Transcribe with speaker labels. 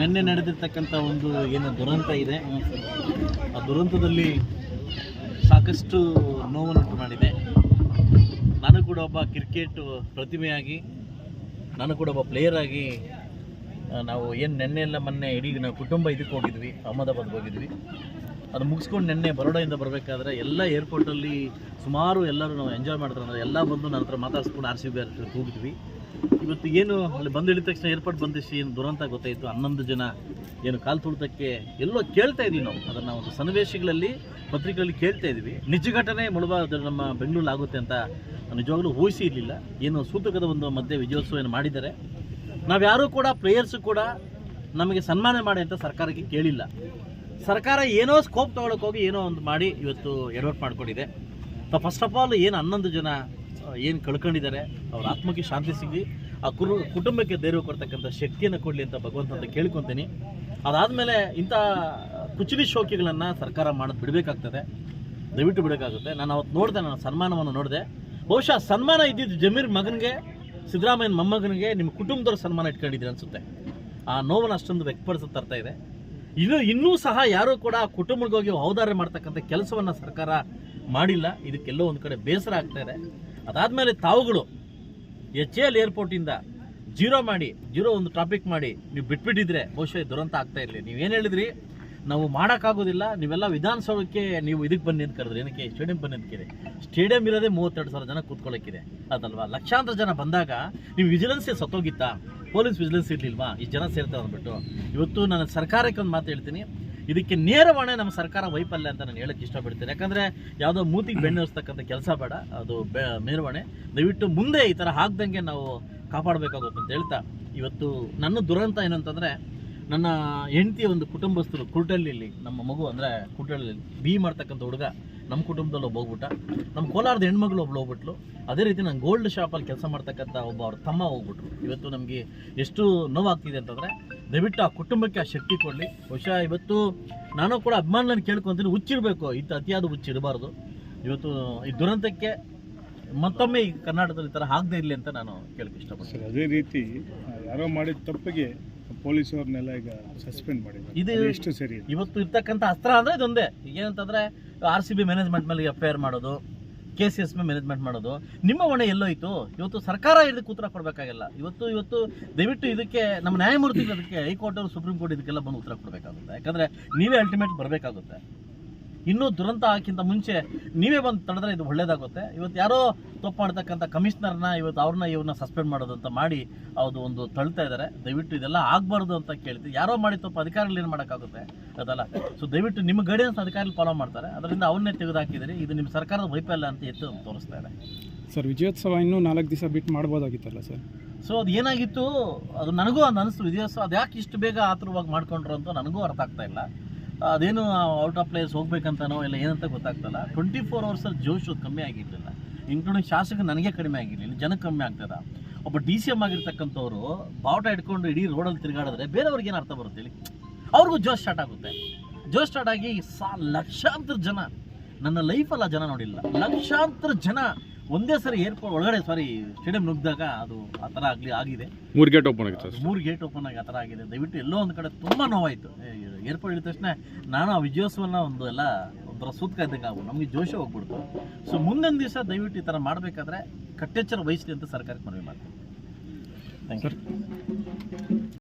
Speaker 1: ನಿನ್ನೆ ನಡೆದಿರ್ತಕ್ಕಂಥ ಒಂದು ಏನು ದುರಂತ ಇದೆ. ಆ ದುರಂತದಲ್ಲಿ ಸಾಕಷ್ಟು ನೋವನ್ನುಂಟು ಮಾಡಿದೆ. ನಾನು ಕೂಡ ಒಬ್ಬ ಕ್ರಿಕೆಟ್ ಪ್ರತಿಮೆಯಾಗಿ ನಾನು ಕೂಡ ಒಬ್ಬ ಪ್ಲೇಯರ್ ಆಗಿ ನಾವು ಏನು ನೆನ್ನೆ ಎಲ್ಲ ಮೊನ್ನೆ ಇಡೀ ನಾವು ಕುಟುಂಬ ಇದಕ್ಕೆ ಹೋಗಿದ್ವಿ, ಅಹಮದಾಬಾದ್ಗೆ ಹೋಗಿದ್ವಿ. ಅದು ಮುಗಿಸ್ಕೊಂಡು ನೆನ್ನೆ ಬರೋಡಾಯಿಂದ ಬರಬೇಕಾದ್ರೆ ಎಲ್ಲ ಏರ್ಪೋರ್ಟಲ್ಲಿ ಸುಮಾರು ಎಲ್ಲರೂ ನಾವು ಎಂಜಾಯ್ ಮಾಡ್ತಾರೆ ಅಂದರೆ ಎಲ್ಲ ಬಂದು ನನ್ನ ಹತ್ರ ಮಾತಾಡ್ಸ್ಕೊಂಡು ಆರ್ ಸಿ ಬಿ ಆರ್ ಹೋಗಿದ್ವಿ. ಇವತ್ತು ಏನು ಅಲ್ಲಿ ಬಂದು ಇಳಿದ ತಕ್ಷಣ ಏರ್ಪೋರ್ಟ್ ಬಂದಿಸಿ ಏನು ದುರಂತ ಗೊತ್ತಾಯಿತು. ಹನ್ನೊಂದು ಜನ ಏನು ಕಾಲು ತುಳಿತಕ್ಕೆ ಎಲ್ಲೋ ಕೇಳ್ತಾ ಇದ್ವಿ ನಾವು. ಅದನ್ನು ಒಂದು ಸನ್ನಿವೇಶಗಳಲ್ಲಿ, ಪತ್ರಿಕೆಗಳಲ್ಲಿ ಕೇಳ್ತಾ ಇದ್ವಿ ನಿಜ ಘಟನೆ ಮುಳುಬಾದ ನಮ್ಮ ಬೆಂಗಳೂರಲ್ಲಿ ಆಗುತ್ತೆ ಅಂತ ನಿಜವಾಗ್ಲೂ ಊಹಿಸಿ ಇರಲಿಲ್ಲ. ಏನು ಸೂತಕದ ಒಂದು ಮಧ್ಯೆ ವಿಜಯೋತ್ಸವ ಏನು ಮಾಡಿದ್ದಾರೆ. ನಾವ್ಯಾರೂ ಕೂಡ ಪ್ಲೇಯರ್ಸು ಕೂಡ ನಮಗೆ ಸನ್ಮಾನ ಮಾಡಿ ಅಂತ ಸರ್ಕಾರಕ್ಕೆ ಕೇಳಿಲ್ಲ. ಸರ್ಕಾರ ಏನೋ ಸ್ಕೋಪ್ ತೊಗೊಳಕ್ಕೆ ಹೋಗಿ ಏನೋ ಒಂದು ಮಾಡಿ ಇವತ್ತು ಎಡವಟ್ ಮಾಡ್ಕೊಂಡಿದೆ. ಫಸ್ಟ್ ಆಫ್ ಆಲ್ ಏನು ಹನ್ನೊಂದು ಜನ ಏನು ಕಳ್ಕೊಂಡಿದ್ದಾರೆ, ಅವ್ರ ಆತ್ಮಕ್ಕೆ ಶಾಂತಿ ಸಿಗಲಿ, ಆ ಕುರು ಕುಟುಂಬಕ್ಕೆ ಧೈರ್ಯ ಕೊಡ್ತಕ್ಕಂಥ ಶಕ್ತಿಯನ್ನು ಕೊಡಲಿ ಅಂತ ಭಗವಂತ ಕೇಳ್ಕೊತೀನಿ. ಅದಾದಮೇಲೆ ಇಂಥ ಕುಚಿಲಿ ಶೋಕಿಗಳನ್ನು ಸರ್ಕಾರ ಮಾಡೋದು ಬಿಡಬೇಕಾಗ್ತದೆ. ದಯವಿಟ್ಟು ಬಿಡಬೇಕಾಗುತ್ತೆ ನಾನು ಅವತ್ತು ನೋಡಿದೆ, ನಾನು ಸನ್ಮಾನವನ್ನು ನೋಡಿದೆ. ಬಹುಶಃ ಸನ್ಮಾನ ಇದ್ದಿದ್ದು ಜಮೀರ್ ಮಗನಿಗೆ, ಸಿದ್ದರಾಮಯ್ಯನ ಮೊಮ್ಮಗನಿಗೆ ನಿಮ್ಮ ಕುಟುಂಬದವ್ರ ಸನ್ಮಾನ ಇಟ್ಕೊಂಡಿದ್ದೀರಿ ಅನಿಸುತ್ತೆ. ಆ ನೋವನ್ನು ಅಷ್ಟೊಂದು ವ್ಯಕ್ತಪಡಿಸುತ್ತಾ ತರ್ತಾ ಇದೆ. ಇನ್ನು, ಇನ್ನೂ ಸಹ ಯಾರೂ ಕೂಡ ಆ ಕುಟುಂಬಕ್ಕೆ ಹೋಗಿ ಔದಾರ್ಯ ಮಾಡ್ತಕ್ಕಂಥ ಕೆಲಸವನ್ನು ಸರ್ಕಾರ ಮಾಡಿಲ್ಲ. ಇದಕ್ಕೆಲ್ಲೋ ಒಂದು ಕಡೆ ಬೇಸರ ಆಗ್ತಾ ಇದೆ. ಅದಾದಮೇಲೆ ತಾವುಗಳು ಎಚ್ ಎಲ್ ಏರ್ಪೋರ್ಟಿಂದ ಜೀರೋ ಮಾಡಿ, ಜೀರೋ ಒಂದು ಟಾಪಿಕ್ ಮಾಡಿ ನೀವು ಬಿಟ್ಬಿಟ್ಟಿದ್ರೆ ಬಹುಶಃ ಈ ದುರಂತ ಆಗ್ತಾ ಇರಲಿ. ನೀವೇನು ಹೇಳಿದ್ರಿ? ನಾವು ಮಾಡೋಕ್ಕಾಗೋದಿಲ್ಲ, ನೀವೆಲ್ಲ ವಿಧಾನಸೌಧಕ್ಕೆ ನೀವು ಇದಕ್ಕೆ ಬನ್ನಿ ಅಂತ ಕರೆದ್ರಿ. ಏನಕ್ಕೆ? ಸ್ಟೇಡಿಯಂ ಬನ್ನಿ ಅಂತ ಕೇಳಿ. ಸ್ಟೇಡಿಯಂ ಇರೋದೇ ಮೂವತ್ತೆರಡು ಸಾವಿರ ಜನ ಕೂತ್ಕೊಳ್ಳೋಕ್ಕಿದೆ ಅದಲ್ವಾ? ಲಕ್ಷಾಂತರ ಜನ ಬಂದಾಗ ನೀವು ವಿಜಿಲೆನ್ಸೇ ಸತ್ತೋಗಿತ್ತಾ? Police vigilance ಇರಲಿಲ್ವಾ? ಇಷ್ಟು ಜನ ಸೇರ್ತಾರೆ ಅಂದ್ಬಿಟ್ಟು ಇವತ್ತು ನಾನು ಸರ್ಕಾರಕ್ಕೆ ಒಂದು ಮಾತು ಹೇಳ್ತೀನಿ. ಇದಕ್ಕೆ ನೇರವಾಣೆ ನಮ್ಮ ಸರ್ಕಾರ ವೈಫಲ್ಯ ಅಂತ ನಾನು ಹೇಳಕ್ಕೆ ಇಷ್ಟಪಡ್ತೀನಿ. ಯಾಕಂದರೆ ಯಾವುದೋ ಮೂತಿಗೆ ಬೆಣ್ಣೆ ಹರಿಸ್ತಕ್ಕಂಥ ಕೆಲಸ ಬೇಡ, ಅದು ಬೆ ದಯವಿಟ್ಟು ಮುಂದೆ ಈ ಥರ ಆಗ್ದಂಗೆ ನಾವು ಕಾಪಾಡಬೇಕಾಗುತ್ತೆ ಅಂತ ಹೇಳ್ತಾ, ಇವತ್ತು ನನ್ನ ದುರಂತ ಏನು ಅಂತಂದರೆ ನನ್ನ ಹೆಂಡತಿಯ ಒಂದು ಕುಟುಂಬಸ್ಥರು ಕುರ್ಟಳ್ಳಿಲಿ, ನಮ್ಮ ಮಗು ಅಂದರೆ ಕುರ್ಟಳ್ಳಿ ಬಿ ಮಾಡ್ತಕ್ಕಂಥ ಹುಡುಗ, ನಮ್ಮ ಕುಟುಂಬದಲ್ಲಿ ಒಬ್ಬ ಹೋಗ್ಬಿಟ್ಟ. ನಮ್ಮ ಕೋಲಾರದ ಹೆಣ್ಮಗಳು ಒಬ್ಳು ಹೋಗ್ಬಿಟ್ಲು. ಅದೇ ರೀತಿ ನಾನು ಗೋಲ್ಡ್ ಶಾಪಲ್ಲಿ ಕೆಲಸ ಮಾಡ್ತಕ್ಕಂಥ ಒಬ್ಬ ಅವ್ರ ತಮ್ಮ ಹೋಗ್ಬಿಟ್ರು. ಇವತ್ತು ನಮಗೆ ಎಷ್ಟು ನೋವಾಗ್ತಿದೆ ಅಂತಂದರೆ ದಯವಿಟ್ಟು ಆ ಕುಟುಂಬಕ್ಕೆ ಆ ಶಕ್ತಿ ಕೊಡಲಿ. ಬಹುಶಃ ಇವತ್ತು ನಾನು ಕೂಡ ಅಭಿಮಾನಿಗಳನ್ನು ಕೇಳ್ಕೊತೀನಿ ಹುಚ್ಚಿರಬೇಕು ಇಂಥ ಅತಿಯಾದ ಹುಚ್ಚಿರಬಾರ್ದು ಇವತ್ತು ಈ ದುರಂತಕ್ಕೆ ಮತ್ತೊಮ್ಮೆ ಈ ಕರ್ನಾಟಕದಲ್ಲಿ ಈ ಥರ ಆಗದೇ ಇರಲಿ ಅಂತ ನಾನು ಕೇಳಕ್ಕೆ ಇಷ್ಟಪಡ್ತೀನಿ.
Speaker 2: ಅದೇ ರೀತಿ ಯಾರೋ ಮಾಡಿದ ತಪ್ಪಿಗೆ ಪೊಲೀಸವ್ರನ್ನೆಲ್ಲ ಈಗ ಸಸ್ಪೆಂಡ್ ಮಾಡಿದ್ದಾರೆ.
Speaker 1: ಇದು-
Speaker 2: ಎಷ್ಟು ಸರಿ?
Speaker 1: ಇವತ್ತು ಇರ್ತಕ್ಕಂಥ ಅಸ್ತ್ರ ಅಂದರೆ ಇದೊಂದೇ. ಏನಂತಂದರೆ ಆರ್ ಸಿ ಬಿ ಮ್ಯಾನೇಜ್ಮೆಂಟ್ ಮೇಲೆ ಎಫ್ ಐ ಆರ್ ಮಾಡೋದು ಕೆ ಸಿ ಎಸ್ ಮ್ಯಾನೇಜ್ಮೆಂಟ್ ಮಾಡೋದು. ನಿಮ್ಮ ಹೊಣೆ ಎಲ್ಲೋಯ್ತು? ಇವತ್ತು ಸರ್ಕಾರ ಇದಕ್ಕೆ ಉತ್ತರ ಕೊಡಬೇಕಾಗಿಲ್ಲ. ಇವತ್ತು ಇವತ್ತು ದಯವಿಟ್ಟು ಇದಕ್ಕೆ, ನಮ್ಮ ನ್ಯಾಯಮೂರ್ತಿಗಳು ಅದಕ್ಕೆ ಹೈಕೋರ್ಟ್ ಅವರು, ಸುಪ್ರೀಂ ಕೋರ್ಟ್ ಇದಕ್ಕೆಲ್ಲ ಬಂದು ಉತ್ತರ ಕೊಡಬೇಕಾಗುತ್ತೆ. ಯಾಕಂದರೆ ನೀವೇ ಅಲ್ಟಿಮೇಟ್ ಬರಬೇಕಾಗುತ್ತೆ. ಇನ್ನೂ ದುರಂತ ಹಾಕಿಂತ ಮುಂಚೆ ನೀವೇ ಬಂದು ತಡೆದ್ರೆ ಇದು ಒಳ್ಳೇದಾಗುತ್ತೆ. ಇವತ್ತು ಯಾರೋ ತಪ್ಪು ಮಾಡ್ತಕ್ಕಂಥ ಕಮಿಷನರ್ನ ಇವತ್ತು ಅವ್ರನ್ನ ಇವ್ರನ್ನ ಸಸ್ಪೆಂಡ್ ಮಾಡೋದಂತ ಮಾಡಿ ಅದು ಒಂದು ತಳ್ತಾ ಇದ್ದಾರೆ. ದಯವಿಟ್ಟು ಇದೆಲ್ಲ ಆಗಬಾರ್ದು ಅಂತ ಕೇಳ್ತೀವಿ ಯಾರೋ ಮಾಡಿ ತಪ್ಪು ಅಧಿಕಾರಿಗಳು ಏನು ಮಾಡೋಕ್ಕಾಗುತ್ತೆ? ಅದಲ್ಲ. ಸೊ ದಯವಿಟ್ಟು ನಿಮ್ಮ ಗೈಡೆನ್ಸ್ ಅಧಿಕಾರಿಗಳು ಫಾಲೋ ಮಾಡ್ತಾರೆ. ಅದರಿಂದ ಅವನ್ನೇ ತೆಗೆದುಹಾಕಿದರೆ ಇದು ನಿಮ್ಮ ಸರ್ಕಾರದ ವೈಫಲ್ಯ ಅಂತ ಎತ್ತು ತೋರಿಸ್ತಾ ಇದೆ
Speaker 3: ಸರ್ ವಿಜಯೋತ್ಸವ ಇನ್ನೂ ನಾಲ್ಕು ದಿವಸ ಬಿಟ್ಟು ಮಾಡ್ಬೋದಾಗಿತ್ತಲ್ಲ ಸರ್?
Speaker 1: ಸೊ ಅದು ಏನಾಗಿತ್ತು? ಅದು ನನಗೂ ಅದು ಅನಿಸ್ತು. ವಿಜಯೋತ್ಸವ ಅದು ಯಾಕೆ ಇಷ್ಟು ಬೇಗ ಆತುರವಾಗಿ ಮಾಡ್ಕೊಂಡ್ರು ಅಂತ ನನಗೂ ಅರ್ಥ ಆಗ್ತಾ ಇಲ್ಲ. ಅದೇನು ಔಟ್ ಆಫ್ ಪ್ಲೇಸ್ ಹೋಗ್ಬೇಕಂತನೋ ಇಲ್ಲ ಏನಂತ ಗೊತ್ತಾಗ್ತಲ್ಲ. ಟ್ವೆಂಟಿ ಫೋರ್ ಅವರ್ಸಲ್ಲಿ ಜೋಶು ಕಮ್ಮಿ ಆಗಿರಲಿಲ್ಲ. ಇನ್ಕ್ಲೂಡಿಂಗ್ ಶಾಸಕ ನನಗೆ ಕಡಿಮೆ ಆಗಿರಲಿಲ್ಲ ಜನಕ್ಕೆ ಕಮ್ಮಿ ಆಗ್ತದ. ಒಬ್ಬ ಡಿ ಸಿ ಎಂ ಆಗಿರ್ತಕ್ಕಂಥವ್ರು ಬಾವುಟ ಇಟ್ಕೊಂಡು ಇಡೀ ರೋಡಲ್ಲಿ ತಿರುಗಾಡಿದ್ರೆ ಬೇರೆಯವ್ರಿಗೆ ಏನು ಅರ್ಥ ಬರುತ್ತೆ ಹೇಳಿ ಅವ್ರಿಗೂ ಜೋಶ್ ಸ್ಟಾರ್ಟ್ ಆಗುತ್ತೆ. ಜೋಶ್ ಸ್ಟಾರ್ಟ್ ಆಗಿ ಸಾ ಲಕ್ಷಾಂತರ ಜನ. ನನ್ನ ಲೈಫಲ್ಲ ಜನ ನೋಡಿಲ್ಲ. ಲಕ್ಷಾಂತರ ಜನ. ಒಂದೇ ಸರಿ ಏರ್ಪೋರ್ಟ್ ಒಳಗಡೆ ಸಾರಿ ಸ್ಟೇಡಿಯಂ ನುಗ್ಗಿದಾಗ ಅದು ಆ ಥರ ಆಗಲಿ ಆಗಿದೆ.
Speaker 3: ಮೂರು ಗೇಟ್ ಓಪನ್ ಆಗಿತ್ತು
Speaker 1: ಮೂರು ಗೇಟ್ ಓಪನ್ ಆಗಿ ಆ ಥರ ಆಗಿದೆ. ದಯವಿಟ್ಟು ಎಲ್ಲೋ ಒಂದು ಕಡೆ ತುಂಬ ನೋವಾಯಿತು. ಏರ್ಪೋರ್ಟ್ ಇಳಿದ ತಕ್ಷಣ ನಾನು ಆ ವಿಜಯೋತ್ಸವನ ಒಂದು ಎಲ್ಲ ಒಂಥರ ಸೂತ್ಕ ಇದ್ದಂಗೆ ಆಗು ನಮಗೆ ಜೋಶ ಹೋಗ್ಬಿಡ್ತು. ಸೊ ಮುಂದಿನ ದಿವಸ ದಯವಿಟ್ಟು ಈ ಥರ ಮಾಡಬೇಕಾದ್ರೆ ಕಟ್ಟೆಚ್ಚರ ವಹಿಸಲಿ ಅಂತ ಸರ್ಕಾರಕ್ಕೆ ಮನವಿ ಮಾಡ್ತೀನಿ. Thank you